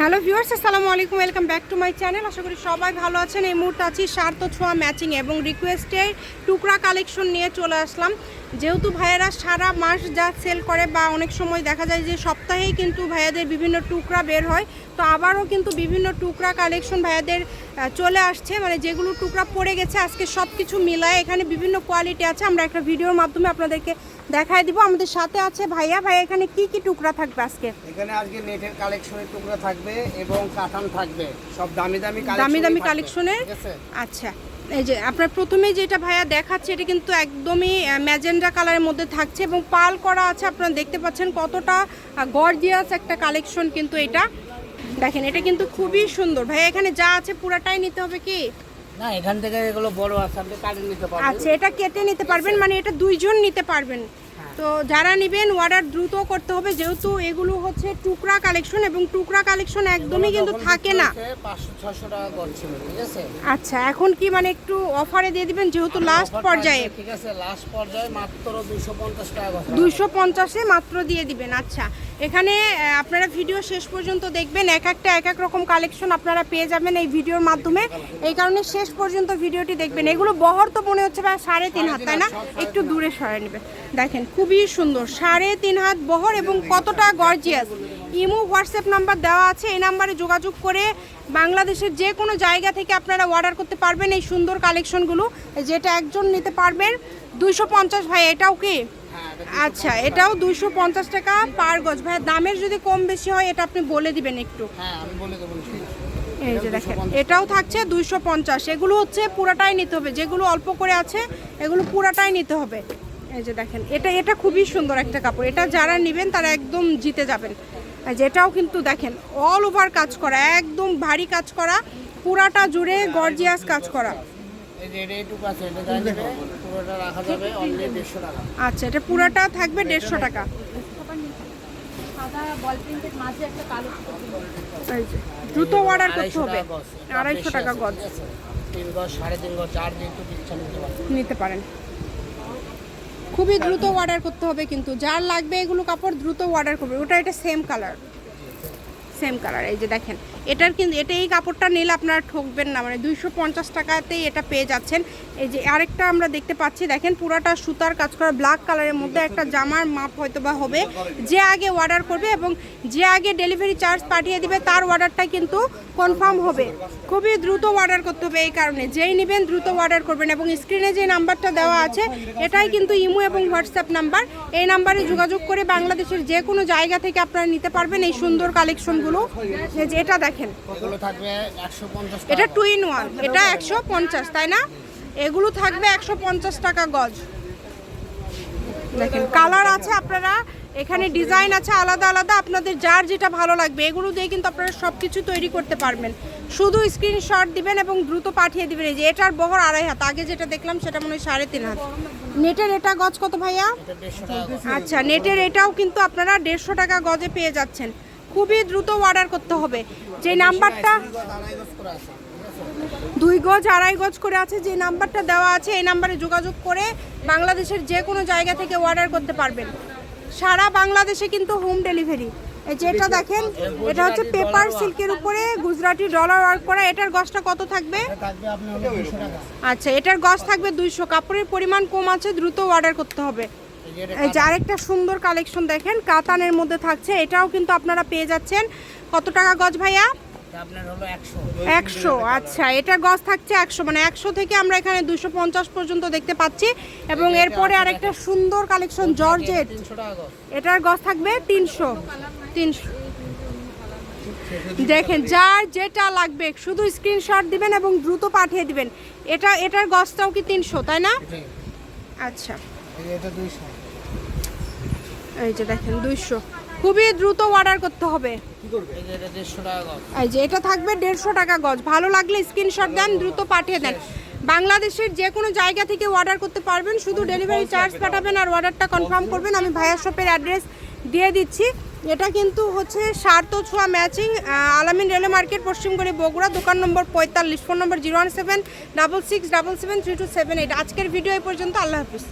Hello viewers, আসসালামু আলাইকুম, welcome back to my channel. আশা করি সবাই ভালো আছেন। এই মুহূর্তে আছি সার্থ ছোঁয়া ম্যাচিং এবং রিকোয়েস্টের টুকরা কালেকশন নিয়ে চলে আসলাম। যেহেতু ভাইয়েরা সারা মাস যা সেল করে বা অনেক সময় দেখা যায় যে সপ্তাহেই কিন্তু ভাইয়াদের বিভিন্ন টুকরা বের হয়, তো আবারও কিন্তু বিভিন্ন টুকরা কালেকশন ভাইয়াদের চলে আসছে। মানে যেগুলো টুকরা পড়ে গেছে, আজকে সব কিছু মিলায় এখানে বিভিন্ন কোয়ালিটি আছে। আমরা একটা ভিডিওর মাধ্যমে আপনাদেরকে দেখায় দিব আমাদের সাথে আছে। ভাইয়া ভাইয়া এখানে কি কি টুকরা থাকবে আজকে? এখানে আজকে নেটের কালেকশনের টুকরা থাকবে এবং কাতান থাকবে। সব দামি দামি দামি দামি কালেকশনের আচ্ছা এই যে আপনার প্রথমেই যেটা ভাইয়া দেখাচ্ছে এটা কিন্তু একদমই ম্যাজেন্ডা কালারের মধ্যে থাকছে এবং পাল করা আছে আপনারা দেখতে পাচ্ছেন কতটা গর্জিয়াস একটা কালেকশন কিন্তু এটা। দেখেন এটা কিন্তু খুবই সুন্দর। ভাইয়া এখানে যা আছে পুরাটাই নিতে হবে কি? না এখান থেকে এগুলো বড় আছে আপনি কাটে নিতে পারবেন। আচ্ছা এটা কেটে নিতে পারবেন মানে এটা দুইজন নিতে পারবেন। তো যারা নেবেন অর্ডার দ্রুত করতে হবে যেহেতু এগুলো হচ্ছে টুকরা কালেকশন এবং টুকরা কালেকশন একদমই কিন্তু থাকে না। আচ্ছা এখন কি মানে একটু অফারে দিয়ে দিবেন যেহেতু লাস্ট পর্যায়ে? ঠিক আছে লাস্ট পর্যায়ে মাত্র দুইশো পঞ্চাশ টাকা করে। দুইশো পঞ্চাশে মাত্র দিয়ে দিবেন আচ্ছা। এখানে আপনারা ভিডিও শেষ পর্যন্ত দেখবেন। এক একটা, এক এক রকম কালেকশন আপনারা পেয়ে যাবেন এই ভিডিওর মাধ্যমে। এই কারণে শেষ পর্যন্ত ভিডিওটি দেখবেন। এগুলো বহর তো মনে হচ্ছে প্রায় সাড়ে তিন হাত, তাই না? একটু দূরে সরে নেবেন। দেখেন, খুবই সুন্দর। সাড়ে তিন হাত বহর এবং কতটা গর্জিয়াস ইমো, হোয়াটসঅ্যাপ নাম্বার দেওয়া আছে। এই নাম্বারে যোগাযোগ করে বাংলাদেশের যে কোনো জায়গা থেকে আপনারা অর্ডার করতে পারবেন এই সুন্দর কালেকশনগুলো যেটা একজন নিতে পারবেন। দুইশো পঞ্চাশ ভাই, এটাও কি? আচ্ছা এটাও দুইশো পঞ্চাশ টাকা পার গজ। ভাই দামের যদি কম বেশি হয় এটা আপনি বলে দিবেন একটু। হ্যাঁ আমি বলে দেবো এই যে দেখেন এটাও থাকছে দুইশো পঞ্চাশ। এগুলো হচ্ছে পুরাটাই নিতে হবে। যেগুলো অল্প করে আছে এগুলো পুরাটাই নিতে হবে। এই যে দেখেন এটা এটা খুবই সুন্দর একটা কাপড়। এটা যারা নেবেন তারা একদম জিতে যাবেন। এই যে এটাও কিন্তু দেখেন অল ওভার কাজ করা একদম ভারী কাজ করা পুরাটা জুড়ে গর্জিয়াস কাজ করা। আচ্ছা এটা পুরাটা থাকবে দেড়শো টাকা। দ্রুত অর্ডার করতে হবে। আড়াইশো টাকা গজ। নিতে পারেন। খুবই দ্রুত অর্ডার করতে হবে কিন্তু যার লাগবে এগুলো কাপড় দ্রুত অর্ডার করবে। ওটা এটা সেম কালার সেম কালার এই যে দেখেন। এটার কিন্তু, এটা এই কাপড়টা নিলে আপনারা ঠকবেন না মানে দুইশো পঞ্চাশ টাকাতেই এটা পেয়ে যাচ্ছেন। এই যে আরেকটা আমরা দেখতে পাচ্ছি, দেখেন পুরাটা সুতার কাজ করা ব্ল্যাক কালারের মধ্যে একটা জামার মাপ হয়তো বা হবে। যে আগে অর্ডার করবে এবং যে আগে ডেলিভারি চার্জ পাঠিয়ে দিবে, তার অর্ডারটা কিন্তু কনফার্ম হবে। খুবই দ্রুত অর্ডার করতে হবে এই কারণে। যেই নেবেন দ্রুত অর্ডার করবেন এবং স্ক্রিনে যে নাম্বারটা দেওয়া আছে, এটাই কিন্তু ইমো এবং হোয়াটসঅ্যাপ নাম্বার। এই নাম্বারে যোগাযোগ করে বাংলাদেশের যে কোনো জায়গা থেকে আপনারা নিতে পারবেন এই সুন্দর কালেকশনগুলো এটা দেখেন। এগুলো থাকবে একশো পঞ্চাশ এটা টু ইন ওয়ান এটা একশো পঞ্চাশ তাই না? এগুলো থাকবে একশো পঞ্চাশ টাকা গজ। দেখেন কালার আছে আপনারা এখানে ডিজাইন আছে আলাদা আলাদা আপনাদের যার যেটা ভালো লাগবে এগুলো দিয়ে কিন্তু আপনারা সব কিছু তৈরি করতে পারবেন। শুধু স্ক্রিনশট দিবেন এবং দ্রুত পাঠিয়ে দিবেন এই যে এটার বহর আড়াই হাত আগে যেটা দেখলাম সেটা মনে হয় সাড়ে তিন হাত। নেটের এটা গজ কত ভাইয়া। আচ্ছা নেটের এটাও কিন্তু আপনারা দেড়শো টাকা গজে পেয়ে যাচ্ছেন। খুবই দ্রুত অর্ডার করতে হবে। যে নাম্বারটা দুই গজ, আড়াই গজ করে আছে, যে নাম্বারটা দেওয়া আছে এই নাম্বারে যোগাযোগ করে বাংলাদেশের যে কোনো জায়গা থেকে অর্ডার করতে পারবেন। সারা বাংলাদেশে কিন্তু হোম ডেলিভারি এই যে এটা দেখেন এটা হচ্ছে পেপার সিল্কের উপরে গুজরাটি ডলার ওয়ার্ক করা। এটার গজটা কত থাকবে? আচ্ছা এটার গজ থাকবে দুইশো। কাপড়ের পরিমাণ কম আছে দ্রুত অর্ডার করতে হবে। যে এই যে আরেকটা সুন্দর কালেকশন দেখেন কাতানের মধ্যে থাকছে। এটাও কিন্তু আপনারা পেয়ে যাচ্ছেন। কত টাকা গজ ভাইয়া? একশো। আচ্ছা। এটা গজ থাকছে একশো। মানে একশো থেকে আমরা এখানে দুশো পঞ্চাশ পর্যন্ত দেখতে পাচ্ছি। এবং এরপরে আরেকটা সুন্দর কালেকশন জর্জেট। এটার গজ থাকবে তিনশো। তিনশো। দেখেন যার যেটা লাগবে শুধু স্ক্রিনশট দিবেন এবং দ্রুত পাঠিয়ে দিবেন। এটা এটার গজটাও কি তিনশো তাই না? আচ্ছা। এটা দুইশো। এই যে দেখেন, দুইশো। খুবই দ্রুত অর্ডার করতে হবে। এই যে, এটা থাকবে দেড়শো টাকা গজ। ভালো লাগলে স্ক্রিনশট দেন, দ্রুত পাঠিয়ে দেন। বাংলাদেশের যে কোনো জায়গা থেকে অর্ডার করতে পারবেন, শুধু ডেলিভারি চার্জ পাঠাবেন আর অর্ডারটা কনফার্ম করবেন। আমি ভাইয়া শপের অ্যাড্রেস দিয়ে দিচ্ছি। এটা কিন্তু হচ্ছে সার্থ ছোঁয়া ম্যাচিং আলামিন রেলওয়ে মার্কেট পশ্চিমগড়ি বগুড়া, দোকান নম্বর পঁয়তাল্লিশ ফোন নম্বর zero one seven double six double seven three two seven eight আজকের ভিডিও এই পর্যন্ত, আল্লাহ হাফিজ।